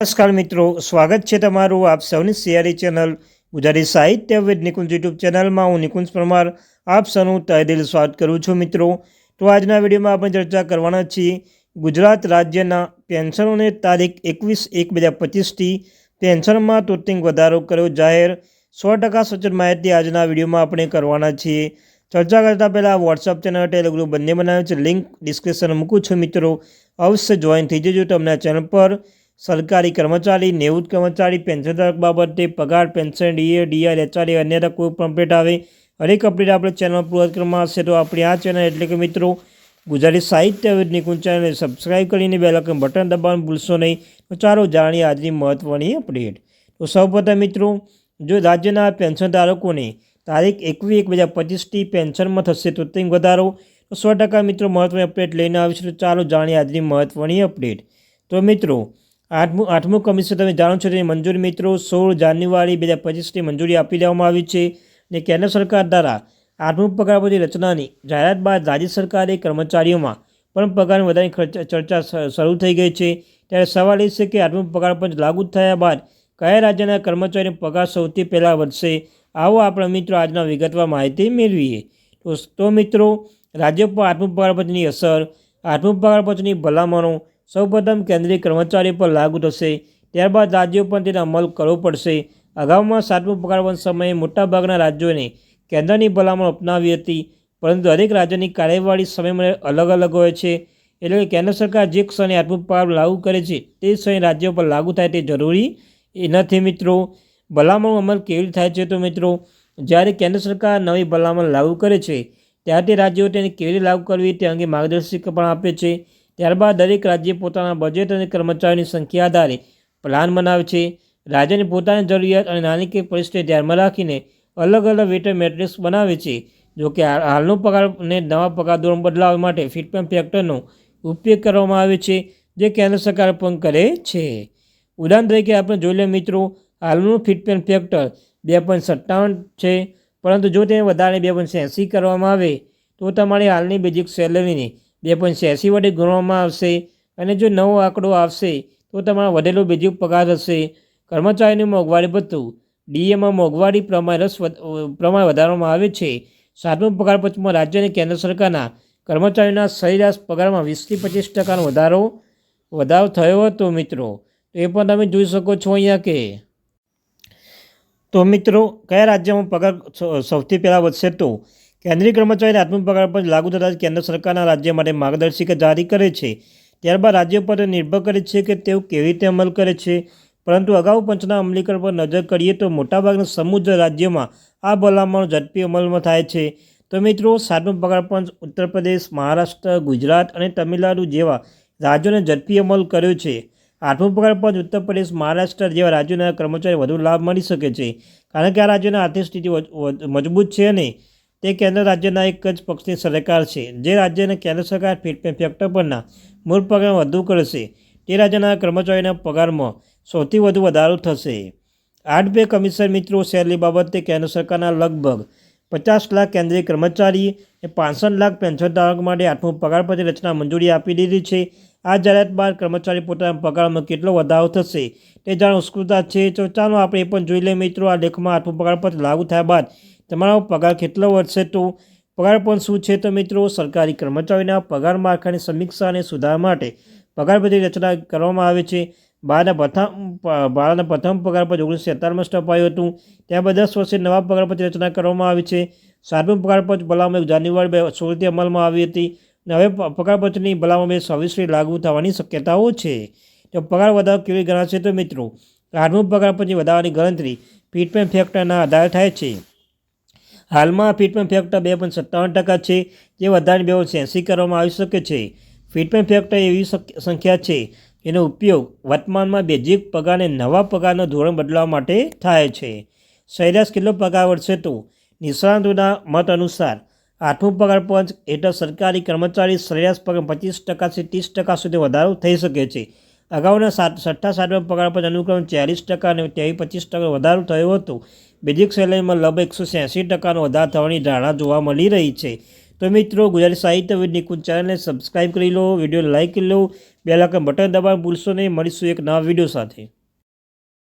નમસ્કાર મિત્રો, સ્વાગત છે તમારું આપ સૌની સિયારી ચેનલ ગુજરાતી સાહિત્ય વિદ નિકુંજ યુટ્યુબ ચેનલમાં. હું નિકુંજ પરમાર, આપ સૌનું તહેદિલ સ્વાગત કરું છું મિત્રો. તો આજના વિડીયોમાં આપણે ચર્ચા કરવાના છીએ ગુજરાત રાજ્યના પેન્શનોને તારીખ એકવીસ એક બે હજાર પચીસથી પેન્શનમાં તોતિંગ વધારો કર્યો. જાહેર સો ટકા સચોટ માહિતી આજના વિડીયોમાં આપણે કરવાના છીએ. ચર્ચા કરતાં પહેલાં વોટ્સઅપ ચેનલ ટેલિગ્રુપ બંને બનાવ્યું છે. લિંક ડિસ્ક્રિપ્શન મૂકું છું મિત્રો. અવશ્ય જોઈન થઈ જજો તમને ચેનલ પર. સરકારી કર્મચારી નિવૃત્ત કર્મચારી, પેન્શનધારક બાબતે પગાર, પેન્શન, ડીએ ડીઆર એચઆરએ અન્ય કોઈ પણ અપડેટ આવે. હરેક અપડેટ આપણે ચેનલ પૂર્વત કરવામાં હશે તો આપણી આ ચેનલ એટલે કે મિત્રો, ગુજરાતી સાહિત્ય નિકુંજ ચેનલને સબસ્ક્રાઇબ કરીને બે લાખ બટન દબાવવાનું ભૂલશો નહીં. તો ચાલો જાણીએ આજની મહત્ત્વની અપડેટ તો સૌપ્રથમ મિત્રો, જો રાજ્યના પેન્શન ધારકોને તારીખ એકવીસ એક બે હજાર પચીસથી પેન્શનમાં થશે તો તેમ વધારો. તો સો ટકા મિત્રો મહત્ત્વની અપડેટ લઈને આવીશું. તો ચાલો જાણીએ આજની મહત્ત્વની અપડેટ તો મિત્રો આઠમું આઠમું કમિશન તમે જાણો છો તેની મંજૂરી મિત્રો સોળ જાન્યુઆરી બે હજાર પચીસની મંજૂરી આપી દેવામાં આવી છે અને કેન્દ્ર સરકાર દ્વારા આઠમું પગાર રચનાની જાહેરાત બાદ રાજ્ય સરકારે કર્મચારીઓમાં પણ પગાર વધારાની ચર્ચા શરૂ થઈ ગઈ છે. ત્યારે સવાલ એ છે કે આઠમું પગાર પંચ લાગુ થયા બાદ કયા રાજ્યના કર્મચારીનો પગાર સૌથી પહેલાં વધશે? આવો આપણે મિત્રો આજના વિગતવાર માહિતી મેળવીએ. તો મિત્રો, રાજ્ય પર આઠમું પગાર પંચની અસર, આઠમું પંચની ભલામણો સૌપ્રથમ કેન્દ્રીય કર્મચારી પર લાગુ થશે. ત્યારબાદ રાજ્યો પણ તેનો અમલ કરવો પડશે. અગાઉમાં સાતમું પગારવન સમયે મોટાભાગના રાજ્યોને કેન્દ્રની ભલામણ અપનાવી હતી, પરંતુ દરેક રાજ્યની કાર્યવાહી સમયમાં અલગ અલગ હોય છે. એટલે કે કેન્દ્ર સરકાર જે ક્ષણે આત્મ પગાર લાગુ કરે છે, તે ક્ષણે રાજ્યો પર લાગુ થાય તે જરૂરી એ નથી મિત્રો. ભલામણનો અમલ કેવી રીતે થાય છે તો મિત્રો, જ્યારે કેન્દ્ર સરકાર નવી ભલામણ લાગુ કરે છે, ત્યારે તે રાજ્યો તેને કેવી રીતે લાગુ કરવી તે અંગે માર્ગદર્શિકા પણ આપે છે. ત્યારબાદ દરેક રાજ્ય પોતાના બજેટ અને કર્મચારીની સંખ્યા આધારે પ્લાન બનાવે છે. રાજ્યની પોતાની જરૂરિયાત અને નાણાકીય પરિસ્થિતિ ધ્યાનમાં રાખીને અલગ અલગ વેટર મેટ્રિક્સ બનાવે છે. જોકે હાલ- હાલનો પગાર અને નવા પગાર ધોરણ બદલાવવા માટે ફિટમેન્ટ ફેક્ટરનો ઉપયોગ કરવામાં આવે છે, જે કેન્દ્ર સરકાર પણ કરે છે. ઉદાહરણ તરીકે આપણે જોઈ લઈએ મિત્રો, હાલનું ફિટમેન્ટ ફેક્ટર બે પોઈન્ટ સત્તાવન છે, પરંતુ જો તેને વધારે બે પોઈન્ટ એંસી કરવામાં આવે, તો તમારી હાલની બેઝિક સેલરીને બે પોઈન્ટ એંસી વડે ગુણવામાં આવશે અને જો નવો આંકડો આવશે, તો તમારો વધેલો બીજો પગાર હશે. કર્મચારીનું મોંઘવારી ભથ્થું. ડીએમાં મોંઘવારી પ્રમાણે રસ પ્રમાણ વધારવામાં આવે છે. સાતમું પગાર પંચમાં રાજ્ય અને કેન્દ્ર સરકારના કર્મચારીઓના સરેરાશ પગારમાં વીસથી પચીસ ટકાનો વધારો વધારો થયો હતો, મિત્રો. તો એ પણ તમે જોઈ શકો છો અહીંયા કે તો મિત્રો, કયા રાજ્યમાં પગાર સૌથી પહેલાં વધશે તો કેન્દ્રીય કર્મચારીને આત્મ પગાર પર લાગુ થતાં કેન્દ્ર સરકારના રાજ્ય માટે માર્ગદર્શિકા જારી કરે છે. ત્યારબાદ રાજ્ય પર નિર્ભર કરે છે કે તેઓ કેવી રીતે અમલ કરે છે. પરંતુ અગાઉ પંચના અમલીકરણ પર નજર કરીએ તો મોટાભાગના સમુદ્ર રાજ્યોમાં આ ભલામણ ઝડપી અમલમાં થાય છે. તો મિત્રો, સાતમું પગાર પંચ ઉત્તર પ્રદેશ મહારાષ્ટ્ર, ગુજરાત અને તમિલનાડુ જેવા રાજ્યોને ઝડપી અમલ કર્યો છે. આઠમું પગાર પંચ ઉત્તર પ્રદેશ મહારાષ્ટ્ર જેવા રાજ્યોના કર્મચારી વધુ લાભ મળી શકે છે. કારણ કે આ રાજ્યોની આર્થિક સ્થિતિ મજબૂત છે અને તે કેન્દ્ર રાજ્યના એક જ પક્ષની સરકાર છે. જે રાજ્યને કેન્દ્ર સરકાર ફિટમેન ફેક્ટર પરના મૂળ પગાર વધુ કરશે. તે રાજ્યના કર્મચારીના પગારમાં સૌથી વધુ વધારો થશે. આઠ બે કમિશન મિત્રો સેલરી બાબતે કેન્દ્ર સરકારના લગભગ પચાસ લાખ કેન્દ્રીય કર્મચારી અને પાંસઠ લાખ પેન્શનધારક માટે આઠમું પગાર પત્ર રચના મંજૂરી આપી દીધી છે. આ જાહેરાત બાદ કર્મચારી પોતાના પગારમાં કેટલો વધારો થશે તે જાણ ઉત્સુકતા છે. તો ચાલો આપણે એ પણ જોઈ લઈએ મિત્રો, આ લેખમાં આઠમું પગાર પત્ર લાગુ થયા બાદ તમારો પગાર કેટલો વધશે તો પગાર પણ શું છે તો મિત્રો સરકારી કર્મચારીના પગાર માળખાની સમીક્ષા અને સુધારા માટે પગાર પદ્ધતિ રચના કરવામાં આવે છે. ભારતના પ્રથમ પ- પ્રથમ પગાર પદ ઓગણીસો સેતાળમાં સ્થપાયું હતું. ત્યારબાદ દસ વર્ષે નવા પગાર પદ રચના કરવામાં આવી છે. સાતમું પગાર પંચ ભલામણ જાન્યુઆરી બે સોળથી અમલમાં આવી હતી અને હવે પગારપત્રની ભલામણ બે છવ્વીસથી લાગુ થવાની શક્યતાઓ છે. તો પગાર વધારો કેવી ગણાશે તો મિત્રો, આઠમું પગાર પંચની વધારાની ગણતરી ફિટમેન્ટ ફેક્ટરના આધારે થાય છે. હાલમાં ફિટમેન્ટ ફેક્ટર બે પોઈન્ટ સત્તાવન ટકા છે, જે વધારે બે પોઈન્ટ એંસી કરવામાં આવી શકે છે. ફિટમેન્ટ ફેક્ટર એવી સંખ્યા છે, જેનો ઉપયોગ વર્તમાનમાં બેઝિક પગારને નવા પગારનો ધોરણ બદલવા માટે થાય છે. સરેરાશ કેટલો પગાર વધશે તો નિષ્ણાતોના મત અનુસાર આઠમું પગાર પંચ હેઠળ સરકારી કર્મચારી સરેરાશ પગાર પચીસ ટકાથી ત્રીસ ટકા સુધી વધારો થઈ શકે છે. અગાઉના સાત છઠ્ઠા સાતમા પગાર પર અનુક્રમે ચાલીસ ટકા અને ત્યાંથી પચીસ ટકા વધારો થયો હતો. બેઝિક સેલેરીમાં લગભગ એકસો એંસી ટકાનો વધારો થવાની ધારણા જોવા મળી રહી છે. તો મિત્રો, ગુજરાતી સાહિત્ય વિદ નિકુંજ ચેનલને સબસ્ક્રાઈબ કરી લો, વીડિયો લાઇક કરી લો બે લાખ બટન દબાવવાનું ભૂલશો નહીં. મળીશું એક નવા વીડિયો સાથે.